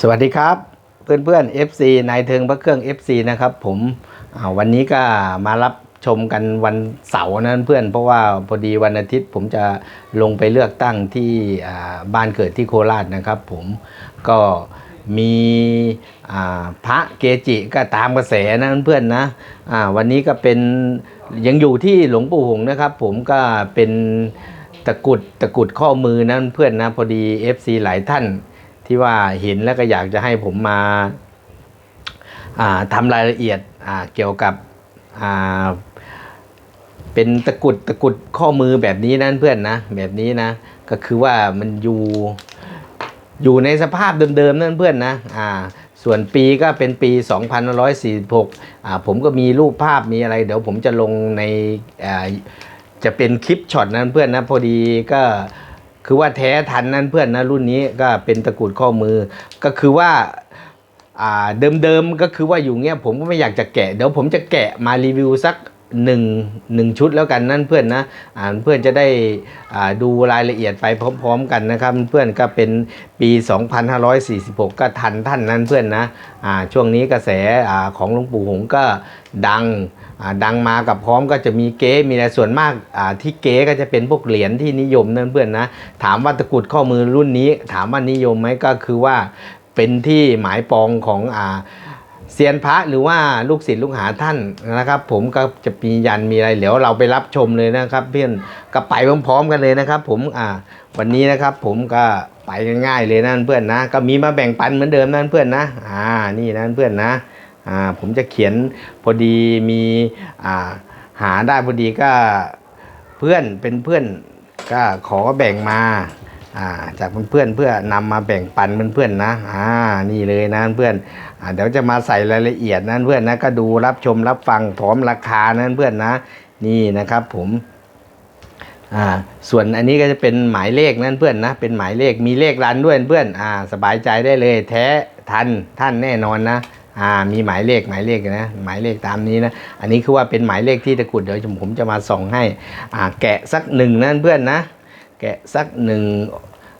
สวัสดีครับ เพื่อนเพื่อนๆ FC นายเทิงพระเครื่อง FC นะครับ ผมวันนี้ก็มารับชมกันวันเสาร์นะเพื่อนเพราะว่าพอดีวันอาทิตย์ผมจะลงไปเลือกตั้งที่บ้านเกิดที่โคราชนะครับ ผมก็มีพระเกจิก็ตามกระแสนะเพื่อนนะวันนี้ก็เป็นยังอยู่ที่หลวงปู่หงนะครับ ผมก็เป็นตะกุดตะกุดข้อมือนะเพื่อนนะพอดี FC หลายท่าน ที่ว่าเห็นแล้วก็อยากจะให้ผมมาอ่าทำรายละเอียดเกี่ยวกับเป็นตะกุดตะกุดข้อมือแบบนี้นะเพื่อนนะแบบนี้นะก็คือว่ามันอยู่อยู่ในสภาพเดิมๆนั่นเพื่อนนะอ่าส่วนปีก็เป็นปี 2546อ่าผมก็มีรูปภาพมีอะไร เดี๋ยวผมจะลงในอ่าจะเป็นคลิปช็อตนั้นเพื่อนนะพอดีก็ คือว่าแท้ทันนั่นเพื่อนนะรุ่นนี้ก็เป็นตะกรุดข้อมือ ก็คือว่าอ่าเดิมๆก็คือว่าอยู่เงี้ยผมก็ไม่อยากจะแกะ เดี๋ยวผมจะแกะมารีวิวสัก หนึ่งหนึ่งชุดแล้วกันนั่นเพื่อนนะอ่านเพื่อนจะได้อ่าดูรายละเอียดไปพร้อมๆกันนะครับ เพื่อนก็เป็นปี 2546 ก็ทันท่านนั้นเพื่อนนะอ่าช่วงนี้กระแสอ่าของหลวงปู่หงก็ดังอ่าดังมากับพร้อมก็จะมีเก๊มีอะไรส่วนมากอ่าที่เก๊ก็จะเป็นพวกเหรียญที่นิยมนั่นเพื่อนนะถามว่าตะกุดข้อมือรุ่นนี้ ถามว่านิยมไหมก็คือว่าเป็นที่หมายปองของอ่า เซียนพระหรือว่าลูกศิษย์ลูกหาท่านนะครับ ผมก็จะมียันมีอะไรเดี๋ยวเราไปรับชมเลยนะครับ เพื่อนก็ไปพร้อมๆกันเลยนะครับ ผมอ่าวันนี้นะครับ ผมก็ไปง่ายๆเลยนั่นเพื่อนนะ ก็มีมาแบ่งปันเหมือนเดิมนั่นเพื่อนนะ อ่านี่นั่นเพื่อนนะอ่าผมจะเขียนพอดีมีอ่าหาได้พอดีก็เพื่อนเป็นเพื่อนก็ขอแบ่งมาอ่าจากเพื่อนเพื่อนำมาแบ่งปันเพื่อนๆนะอ่านี่เลยนะเพื่อน เดี๋ยวจะมาใส่รายละเอียดนั้นเพื่อนนะก็ดูรับชมรับฟังพร้อมราคานั้นเพื่อนนะ นี่นะครับผมอ่าส่วนอันนี้ก็จะเป็นหมายเลขนั่นเพื่อนนะ เป็นหมายเลขมีเลขรันด้วยเพื่อนอ่าสบายใจได้เลย แท้ทันท่านแน่นอนนะอ่ามีหมายเลขหมายเลขนะหมายเลขตามนี้นะอันนี้คือว่าเป็นหมายเลขที่ตะกุดเดี๋ยวผมจะมาส่องให้อ่าแกะสักหนึ่งนั่นเพื่อนนะ แกะสักหนึ่ง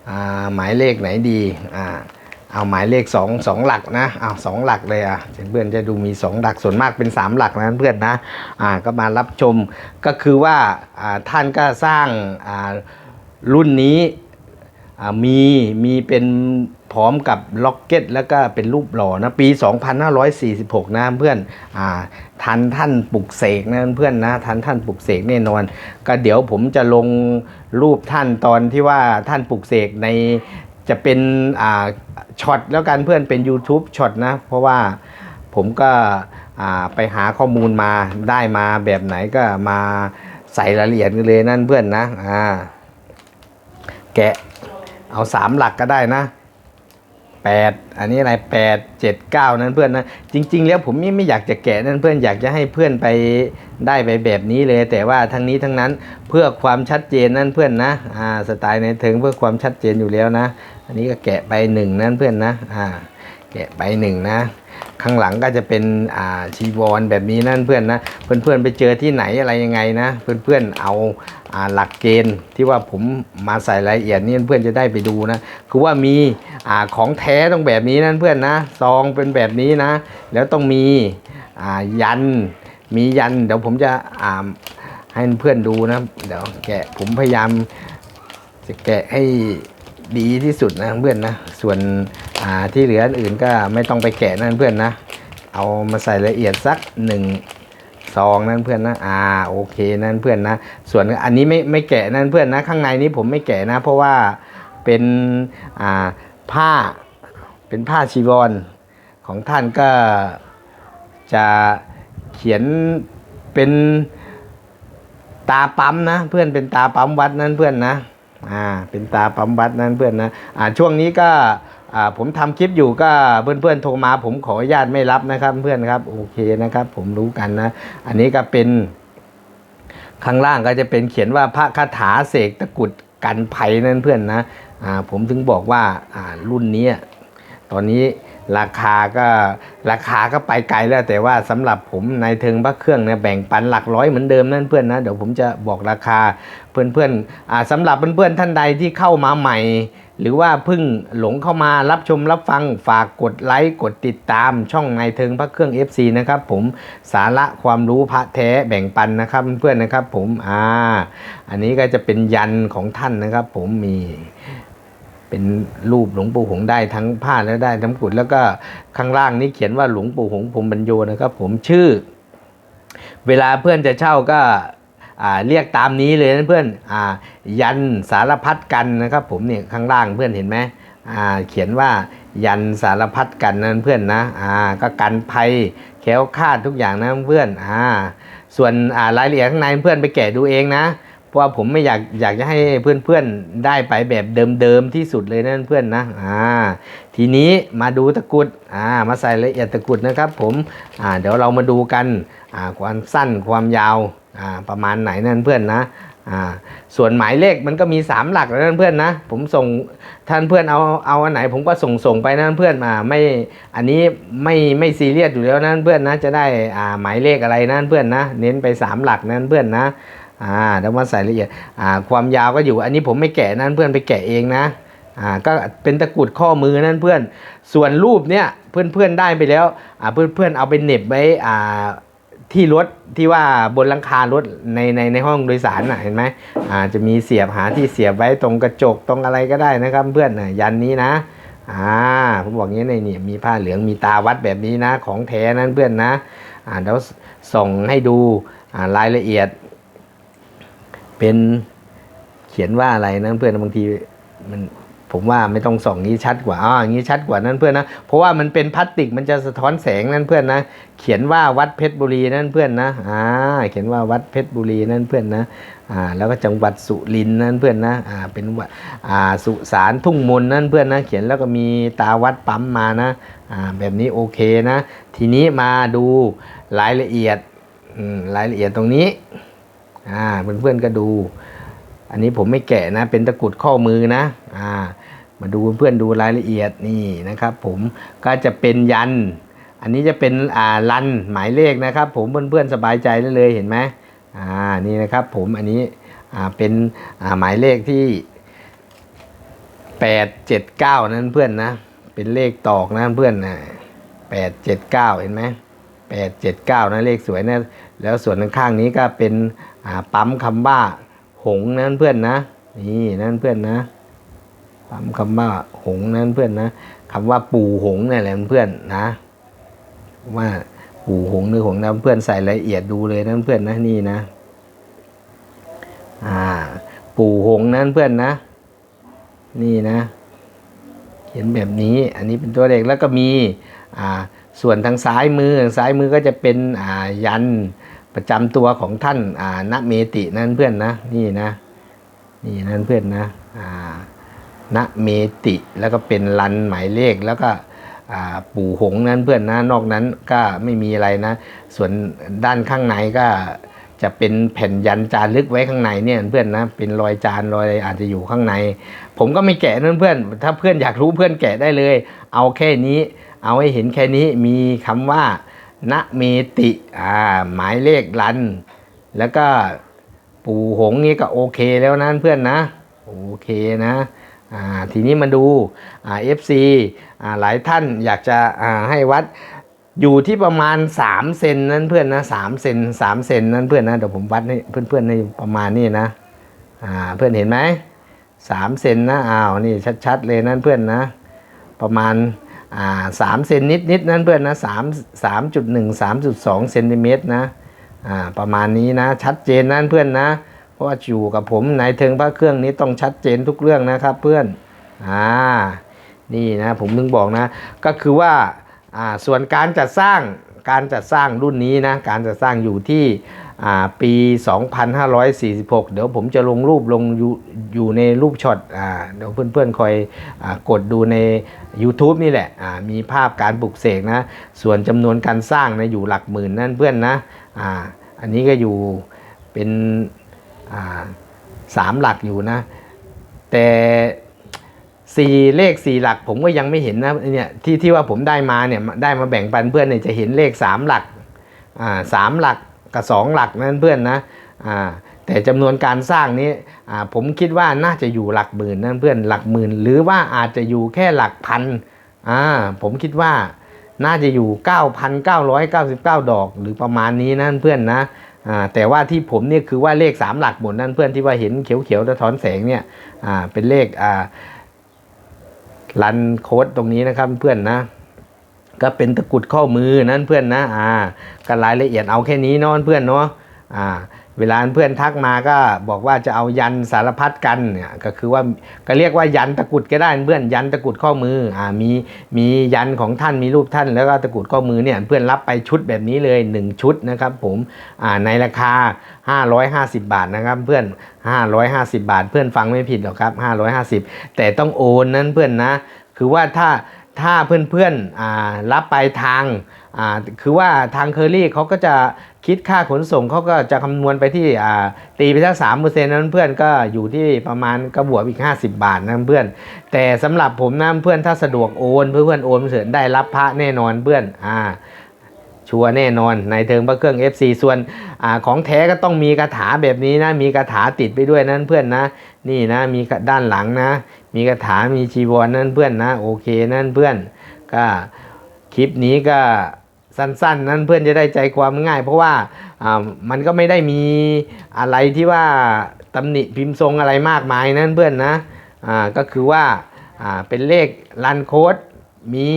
อ่าหมายเลขไหนดีอ่า เอาหมายเลขสองสองหลักนะเอาสองหลักเลยอะเพื่อนจะดูมีสองหลักส่วนมากเป็นสามหลักนะเพื่อนนะอ่าก็มารับชมก็คือว่าอ่าท่านก็สร้างอ่ารุ่นนี้อ่ามีมีเป็นพร้อมกับล็อกเก็ต แล้วก็เป็นรูปหล่อนะปี 2546 นะเพื่อนอ่าทันท่านปลุกเสกนะเพื่อนนะทันท่านปลุกเสกแน่นอน ก็เดี๋ยวผมจะลงรูปท่านตอนที่ว่าท่านปลุกเสกใน จะเป็นอ่าช็อตแล้วกันเพื่อนเป็น YouTube ช็อตนะ เพราะว่าผมก็อ่าไปหาข้อมูลมาได้มาแบบไหนก็มาใส่รายละเอียดกันเลยนั่นเพื่อนนะ อ่า แกะเอาสามหลักก็ได้นะ แปดอันนี้อะไรแปดเจ็ดเก้านั้นเพื่อนนะ จริง ๆ แล้วผมไม่ไม่อยากจะแกะนั่นเพื่อนอยากจะให้เพื่อนไปได้ไปแบบนี้เลย แต่ว่าทั้งนี้ทั้งนั้นเพื่อความชัดเจนนั่นเพื่อนนะอ่าสไตล์ในเทิงเพื่อความชัดเจนอยู่แล้วนะ อันนี้ก็แกะไปหนึ่งนั่นเพื่อนนะอ่าแกะไปหนึ่งนะ ข้างหลังก็จะเป็นอ่าชีวรแบบนี้นั่นเพื่อนนะเพื่อนๆไปเจอที่ไหนอะไรยังไงนะ เพื่อนๆเอาอ่าหลักเกณฑ์ที่ว่าผมมาใส่รายละเอียดนี่เพื่อนจะได้ไปดูนะคือว่ามีอ่าของแท้ต้องแบบนี้นั่นเพื่อนนะซองเป็นแบบนี้นะ แล้วต้องมีอ่ายันมียันเดี๋ยวผมจะอ่าให้เพื่อนดูนะเดี๋ยวแกะผมพยายามจะแกะให้ดีที่สุดนะเพื่อนนะส่วน อ่าที่เหลืออื่นก็ไม่ต้องไปแกะนั่นเพื่อนนะ เอามาใส่ละเอียดสักหนึ่งซองนั่นเพื่อนนะ อ่าโอเคนั่นเพื่อนนะ ส่วนอันนี้ไม่ไม่แกะนั่นเพื่อนนะ ข้างในนี้ผมไม่แกะนะ เพราะว่าเป็นอ่าผ้าเป็นผ้าชีวรของท่านก็จะเขียนเป็นตาปั๊มนะเพื่อนเป็นตาปั๊มวัดนั่นเพื่อนนะอ่าเป็นตาปั๊มวัดนั่นเพื่อนนะอ่าช่วงนี้ก็ ผมทำคลิปอยู่ก็เพื่อนๆโทรมา ผมขออนุญาตไม่รับนะครับเพื่อนครับโอเคนะครับ ผมรู้กันนะ อันนี้ก็เป็น ข้างล่างก็จะเป็นเขียนว่าพระคาถาเสกตะกุดกันภัยนั่นเพื่อนนะผมถึงบอกว่ารุ่นนี้ตอนนี้ ราคาก็ราคาก็ไปไกลแล้วแต่ว่าสำหรับผมในเทิงพระเครื่องเนี่ยแบ่งปันหลักร้อยเหมือนเดิมนั่นเพื่อนนะเดี๋ยวผมจะบอกราคาเพื่อนๆอ่าสำหรับเพื่อนๆท่านใดที่เข้ามาใหม่ หรือว่าเพิ่งหลงเข้ามารับชมรับฟังฝากกดไลค์กดติดตามช่องในเทิงพระเครื่อง FC นะครับผมสาระความรู้พระแท้แบ่งปันนะครับเพื่อนๆนะครับผมอ่าอันนี้ก็จะเป็นยันของท่านนะครับผมมี เป็นรูปหลวงปู่หงได้ทั้งผ้าและได้ทั้งกุดแล้วก็ข้างล่างนี้เขียนว่าหลวงปู่หงพรมบรรโยนะครับ ผมชื่อ เวลาเพื่อนจะเช่าก็เรียกตามนี้เลยนะเพื่อนอยันสารพัดกันนะครับ ผมเนี่ยข้างล่างเพื่อนเห็นไหมเขียนว่ายันสารพัดกันนั่นเพื่อนนะก็กันภัยแค้วคาดทุกอย่างนะเพื่อนอส่วนอ่ารายละเอียดข้างในเพื่อนไปแกะดูเองนะ เพราะว่าผมไม่อยากอยากจะให้เพื่อนๆได้ไปแบบเดิมๆที่สุดเลยนั่นเพื่อนนะอ่าทีนี้มาดูตะกุดอ่ามาใส่ละเอียดตะกุดนะครับ ผมอ่าเดี๋ยวเรามาดูกันอ่าความสั้นความยาวอ่าประมาณไหนนั่นเพื่อนนะอ่าส่วนหมายเลขมันก็มี 3 หลักแล้วนั่นเพื่อนนะ ผมส่งท่านเพื่อนเอาเอาอันไหน ผมก็ส่งส่งไปนั่นเพื่อนมาไม่อันนี้ไม่ไม่ซีเรียสอยู่แล้วนั่นเพื่อนนะจะได้อ่าหมายเลขอะไรนั่นเพื่อนนะ เน้นไป 3 หลักนั่นเพื่อนนะ อ่าเดี๋ยวมาใส่ละเอียดอ่าความยาวก็อยู่ อันนี้ผมไม่แกะนั่นเพื่อนไปแกะเองนะอ่าก็เป็นตะกรุดข้อมือนั่นเพื่อน ส่วนรูปเนี้ยเพื่อนเพื่อนได้ไปแล้วอ่าเพื่อนเพื่อนเอาไปเน็บไว้อ่าที่รถที่ว่าบนหลังคารถในในในห้องโดยสารน่ะเห็นไหมอ่าจะมีเสียบหาที่เสียบไว้ตรงกระจกตรงอะไรก็ได้นะครับเพื่อนนะยันนี้นะอ่าผมบอกงี้ในนี่มีผ้าเหลืองมีตาวัดแบบนี้นะ ของแท้นั่นเพื่อนนะอ่าเดี๋ยวส่งให้ดูอ่ารายละเอียด เป็นเขียนว่าอะไรนะเพื่อนบางทีมันผมว่าไม่ต้องส่องนี้ชัดกว่าอ่าอย่างนี้ชัดกว่านั้นเพื่อนนะ เพราะว่ามันเป็นพลาสติกมันจะสะท้อนแสงนั่นเพื่อนนะ เขียนว่าวัดเพชรบุรีนั่นเพื่อนนะ อ่า เขียนว่าวัดเพชรบุรีนั่นเพื่อนนะ อ่า แล้วก็จังหวัดสุรินทร์นั่นเพื่อนนะ อ่า เป็นวัดอ่า สุสานทุ่งมนนั่นเพื่อนนะ เขียนแล้วก็มีตาวัดปั๊มมานะ อ่า แบบนี้โอเคนะ ทีนี้มาดูรายละเอียดอืมรายละเอียดตรงนี้ อ่าเพื่อนๆก็ดู อันนี้ผมไม่แกะนะ เป็นตะกรุดข้อมือนะอ่ามาดูเพื่อนดูรายละเอียดนี่นะครับ ผมก็จะเป็นยัน อันนี้จะเป็นอ่าลันหมายเลขนะครับ ผมเพื่อนๆสบายใจได้เลยเห็นไหมอ่านี่นะครับ ผมอันนี้อ่าเป็นอ่าหมายเลขที่แปดเจ็ดเก้านั่นเพื่อนนะ เป็นเลขตอกนะเพื่อนนะแปดเจ็ดเก้าเห็นไหมแปดเจ็ดเก้านะเลขสวยนะแล้วส่วนข้างนี้ก็เป็น ปั๊มคำว่าหงนั่นเพื่อนนะ นี่นั่นเพื่อนนะปั๊มคำว่าหงนั่นเพื่อนนะคำว่าปู่หงนี่นแหละเพื่อนนะ ว่าปู่หงหรือหงนะเพื่อนใส่รายละเอียดดูเลยนั่นเพื่อนนะนี่นะ อ่า ปู่หงนั่นเพื่อนนะ นี่นะ เขียนแบบนี้ อันนี้เป็นตัวเลขแล้วก็มี อ่า ส่วนทางซ้ายมือทางซ้ายมือก็จะเป็นอ่ายัน ประจำตัวของท่านอ่าณเมตินั่นเพื่อนนะนี่นะนี่นั่นเพื่อนนะอ่าณเมติแล้วก็เป็นลันหมายเลขแล้วก็อ่าปู่หงส์นั่นเพื่อนนะนอกนั้นก็ไม่มีอะไรนะ ส่วนด้านข้างในก็จะเป็นแผ่นยันจารึกไว้ข้างในเนี่ยเพื่อนนะเป็นรอยจานรอยอะไรอาจจะอยู่ข้างใน ผมก็ไม่แกะนั่นเพื่อนถ้าเพื่อนอยากรู้เพื่อนแกะได้เลย เอาแค่นี้ เอาให้เห็นแค่นี้มีคำว่า ณเมติอ่าหมายเลขลัน แล้วก็ปู่หงนี่ก็โอเคแล้วนะเพื่อนนะโอเคนะอ่าทีนี้มาดูอ่า FC อ่าหลายท่านอยากจะอ่าให้วัดอยู่ที่ประมาณ 3 เซนนั่นเพื่อนนะ3เซน3เซนนั่นเพื่อนนะเดี๋ยวผมวัดให้เพื่อนๆให้ประมาณนี้นะอ่าเพื่อนเห็นไหมสามเซนนะอ้าวนี่ชัดๆเลยนั่นเพื่อนนะ ประมาณ สามเซนนิดนิดๆนั่นเพื่อนนะสามสามจุดหนึ่งสามจุดสองเซนติเมตรนะประมาณนี้นะชัดเจนนั่นเพื่อนนะ เพราะว่าอยู่กับผมในเทิงพระเครื่องนี้ต้องชัดเจนทุกเรื่องนะครับเพื่อนอ่านี่นะผมมึงบอกนะ ก็คือว่าส่วนการจัดสร้างการจัดสร้างรุ่นนี้นะการจัดสร้างอยู่ที่ ปี 2546 เดี๋ยวผมจะลงรูปลงอยู่อยู่ในรูปช็อตอเดี๋ยวเพื่อนๆคอยอกดดูใน YouTube นี่แหละมีภาพการปลุกเสกนะ ส่วนจำนวนการสร้างนะอยู่หลักหมื่นนั่นเพื่อนนะอ่าอันนี้ก็อยู่เป็นสามหลักอยู่นะ แต่สี่เลขสี่หลักผมก็ยังไม่เห็นนะเนี่ยที่ที่ว่าผมได้มาเนี่ยได้มาแบ่งปันเพื่อนเนี่ยจะเห็นเลขสามหลักอ่าสามหลัก กับสองหลักนั่นเพื่อนนะอ่าแต่จำนวนการสร้างนี้อ่าผมคิดว่าน่าจะอยู่หลักหมื่นนั่นเพื่อนหลักหมื่น หรือว่าอาจจะอยู่แค่หลักพันอ่าผมคิดว่าน่าจะอยู่ 9,999 ดอกหรือประมาณนี้นั่นเพื่อนนะอ่าแต่ว่าที่ผมเนี่ยคือว่าเลขสามหลักหมดนั่นเพื่อนที่ว่าเห็นเขียวๆสะท้อนแสงเนี่ยอ่าเป็นเลขอ่ารันโค้ดตรงนี้นะครับเพื่อนนะ ก็เป็นตะกุดข้อมือนั่นเพื่อนนะอ่าก็รายละเอียดเอาแค่นี้เนอนเพื่อนเนาะอ่าเวลาเพื่อนทักมาก็บอกว่าจะเอายันสารพัดกันเนี่ยก็คือว่าก็เรียกว่ายันตะกุดก็ได้เพื่อนยันตะกุดข้อมืออ่ามีมียันของท่านมีรูปท่านแล้วก็ตะกุดข้อมือเนี่ยเพื่อนรับไปชุดแบบนี้เลย 1 ชุดนะครับผมอ่าในราคา 550 บาทนะครับเพื่อน 550 บาท เพื่อนฟังไม่ผิดหรอกครับ 550 แต่ต้องโอนนั้นเพื่อนนะ คือว่าถ้า ถ้าเพื่อนๆรับไปทาง คือว่าทางเคอรี่เขาก็จะคิดค่าขนส่งเขาก็จะคำนวณไปที่ตีไปสักสามเปอร์เซ็นต์นั้นเพื่อนก็อยู่ที่ประมาณกระบวกอีก 50 บาทนะเพื่อน แต่สำหรับผมนะเพื่อนถ้าสะดวกโอนเพื่อนๆโอนเสร็จได้รับพระแน่นอนเพื่อนอ่าชัวร์แน่นอนในเทิงพระเครื่อง FC ส่วนอของแท้ก็ต้องมีคาถาแบบนี้นะ มีคาถาติดไปด้วยนั่นเพื่อนนะ นี่นะมีด้านหลังนะ มีคาถามีจีวรนั่นเพื่อนนะโอเคนั่นเพื่อนก็คลิปนี้ก็สั้นๆ นั่นเพื่อนจะได้ใจความง่าย เพราะว่าอ่ามันก็ไม่ได้มีอะไรที่ว่าตำหนิพิมพ์ทรงอะไรมากมายนั่นเพื่อนนะอ่าก็คือว่าอ่าเป็นเลขรันโค้ดมี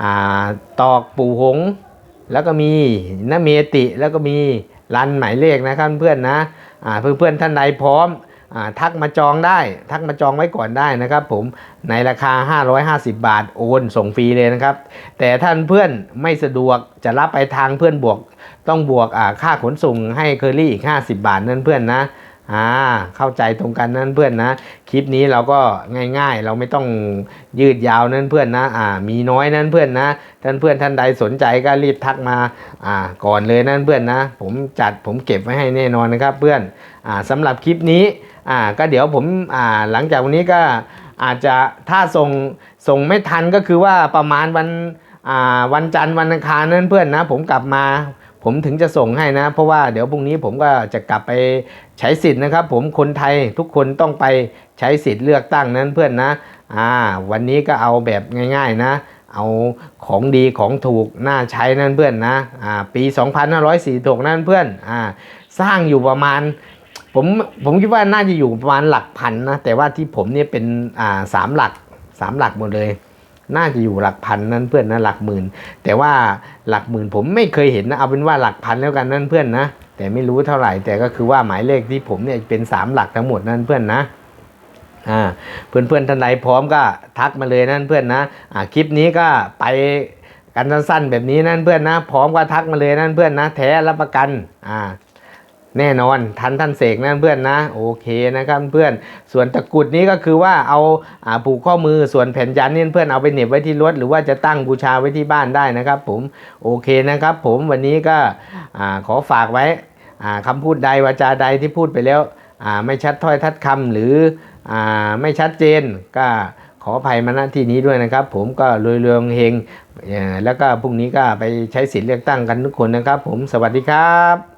อ่าตอกปู่หง แล้วก็มีนเมติแล้วก็มีรันหมายเลขนะครับเพื่อนนะอ่าเพื่อนๆท่านใดพร้อม ทักมาจองได้ ทักมาจองไว้ก่อนได้นะครับผมในราคา 550 บาทโอนส่งฟรีเลยนะครับ แต่ท่านเพื่อนไม่สะดวกจะรับไปทางเพื่อนบวก ต้องบวกค่าขนส่งให้เคอรี่อีก 50 บาทนั่นเพื่อนนะอ่าเข้าใจตรงกันนั่นเพื่อนนะ คลิปนี้เราก็ง่ายๆ เราไม่ต้องยืดยาวนั่นเพื่อนนะอ่ามีน้อยนั่นเพื่อนนะท่านเพื่อนท่านใดสนใจก็รีบทักมาอ่าก่อนเลยนั่นเพื่อนนะ ผมจัดผมเก็บไว้ให้แน่นอนนะครับเพื่อนอ่าสำหรับคลิปนี้ อ่าก็เดี๋ยวผมอ่าหลังจากวันนี้ก็อาจจะถ้าส่งส่งไม่ทันก็คือว่าประมาณวันอ่าวันจันทร์วันอังคารนั่นเพื่อนนะ ผมกลับมาผมถึงจะส่งให้นะ เพราะว่าเดี๋ยวพรุ่งนี้ผมก็จะกลับไปใช้สิทธิ์นะครับ ผมคนไทยทุกคนต้องไปใช้สิทธิ์เลือกตั้งนั้นเพื่อนนะอ่าวันนี้ก็เอาแบบง่าย ๆนะ เอาของดีของถูกน่าใช้นั่นเพื่อนนะอ่าปี 2546นั่นเพื่อนอ่าสร้างอยู่ประมาณ ผมผมคิดว่าน่าจะอยู่ประมาณหลักพันนะแต่ว่าที่ผมเนี่ยเป็นอ่าสามหลักสามหลักหมดเลย น่าจะอยู่หลักพันนั่นเพื่อนนะหลักหมื่น แต่ว่าหลักหมื่นผมไม่เคยเห็นนะเอาเป็นว่าหลักพันแล้วกันนั่นเพื่อนนะแต่ไม่รู้เท่าไหร่แต่ก็คือว่าหมายเลขที่ผมเนี่ยเป็นสามหลักทั้งหมดนั่นเพื่อนนะอ่าเพื่อนเพื่อนท่านใดพร้อมก็ทักมาเลยนั่นเพื่อนนะอ่าคลิปนี้ก็ไปกันสั้นๆแบบนี้นั่นเพื่อนนะ พร้อมก็ทักมาเลยนั่นเพื่อนนะ แท้รับประกันอ่า แน่นอนทันท่านเสกนั่นเพื่อนนะโอเคนะครับเพื่อนส่วนตะกรุดนี้ก็คือว่าเอาอาผูกข้อมือส่วนแผ่นยันนี่เพื่อนเอาไปเหน็บไว้ที่รถหรือว่าจะตั้งบูชาไว้ที่บ้านได้นะครับ ผมโอเคนะครับ ผมวันนี้ก็ขอฝากไว้อ่าคำพูดใดวาจาใดที่พูดไปแล้วไม่ชัดถ้อยทัดคำหรืออไม่ชัดเจนก็ขออภัยมาณที่นี้ด้วยนะครับ ผมก็รวยเรืองเฮงแล้วก็พรุ่งนี้ก็ไปใช้สิทธิ์เลือกตั้งกันทุกคนนะครับ ผมสวัสดีครับ